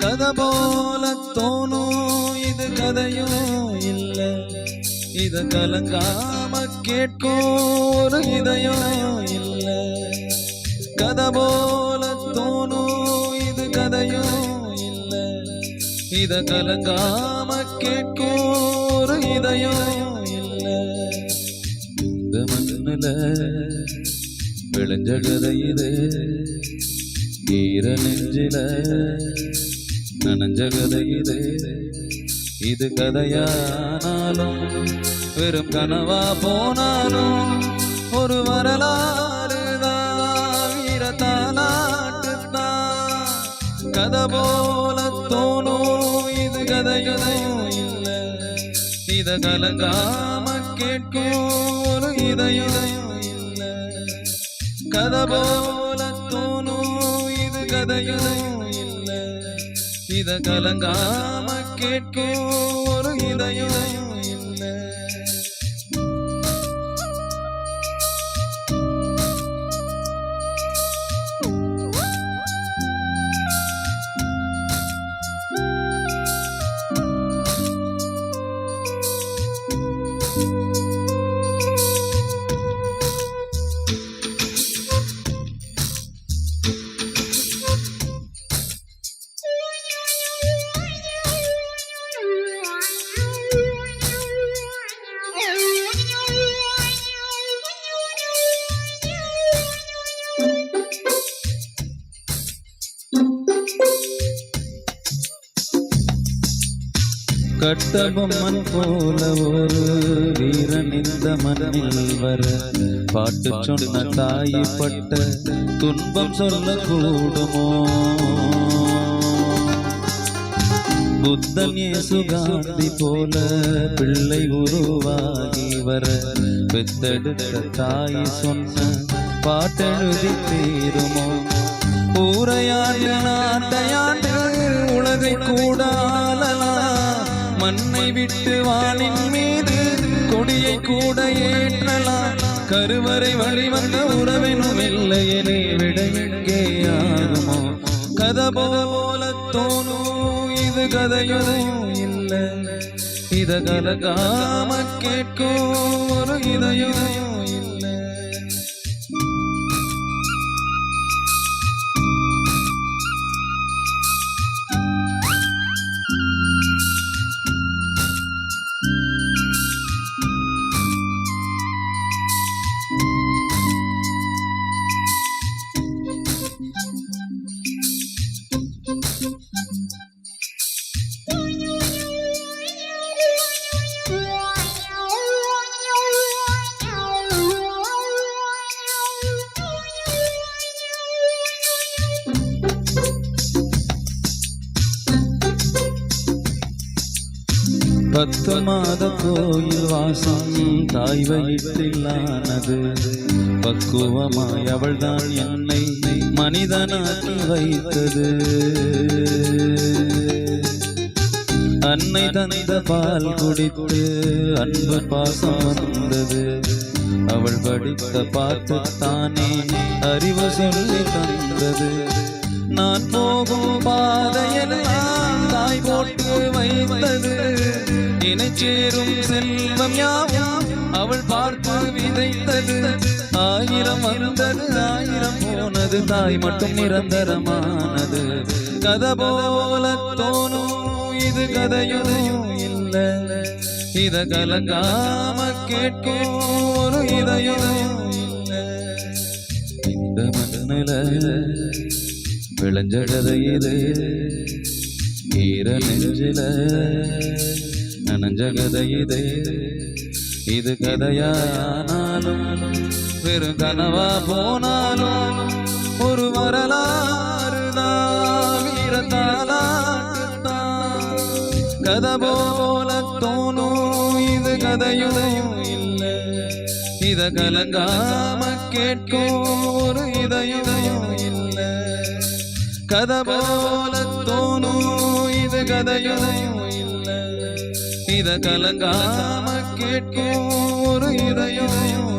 கதை போல தோணும் இது கதையும் இல்ல. இத கலங்காம கேட்கும் ஒரு இதயம் இல்ல. கதை போல இத கலங்காம கேட்கும் இதயம் இல்ல. இந்த மண்ணுல விளைஞ்ச கதை இது ஈர நெஞ்சில நனஞ்ச கதை இது இது கதையானாலும் வெறும் கனவா போனாலும் ஒரு வரலாறு தான். வீரத்தாலாட்டு தான் கதை போல இது கதையும் இல்லை இத கலங்காம கேட்கும் ஒரு இதயம் இல்லை கதை போல தோணும் இது கதையும் இல்ல இத கலங்காம கேட்கும் ஒரு இதயம். கட்டபொம்மன் போல ஒரு வீரன் இந்த மண்ணில் வர. பாட்டு சொன்ன தாய் துன்பம் சொல்ல கூடுமோ புத்தன் சுகாந்தி போல பிள்ளை உருவாகி வர. பெத்தெடுத்த தாய் சொன்ன பாட்டெழுதி தீருமோ? ஊரையாண்டு நாட்டையாண்டு உலகை கூடாலலாம் மண்ணை விட்டு வானின் மீது கொடியை கூட ஏற்றலாம். கருவறை வழிவந்த உறவினும் இல்லையனே விட எங்கே யாருமோ கதை போல தோணும் இது கதையும் இல்லை. இத கலகாம கேட்கும் ஒரு இதயம் பத்து மாத கோயில் வாசம் தாய் வயிற்றில்லானது பக்குவமாய் அவள்தான் என்னை மனிதனாக்கி வைத்தது. அன்னை தந்த பால் குடித்து அன்பு பாசம் வந்தது. அவள் படித்த பார்த்து தானே அறிவு சொல்லி தந்தது. நான் போகும் பாதையெல்லாம் தாய் போட்டு வைத்தது. இணைச்சேரும் செல்வம் யாவும் அவள் பார்த்து விதைத்தது. ஆயிரம் வந்தது ஆயிரம் போனது. தாய் மட்டும் நிரந்தரமானது. கதை போல தோணும் இது கதையும் இல்ல. இத கலங்காம கேட்கும் ஒரு இதயம் இந்த மண்ணுல விளைஞ்ச கதை இது. ஈர நெஞ்சில ஜனஞ்சகதை இது இது கதையானாலும் வெறும் கனவா போனாலும் ஒரு வரலாறு கதை போல தோணும் இது கதையுதையும் இல்லை. இத கலங்காம கேட்கும் ஒரு இதயுதையும் இல்லை. கதை போல தோணும் இது கதையுதையும் இல்ல இத கலங்காம கேட்கும் ஒரு இதயம்.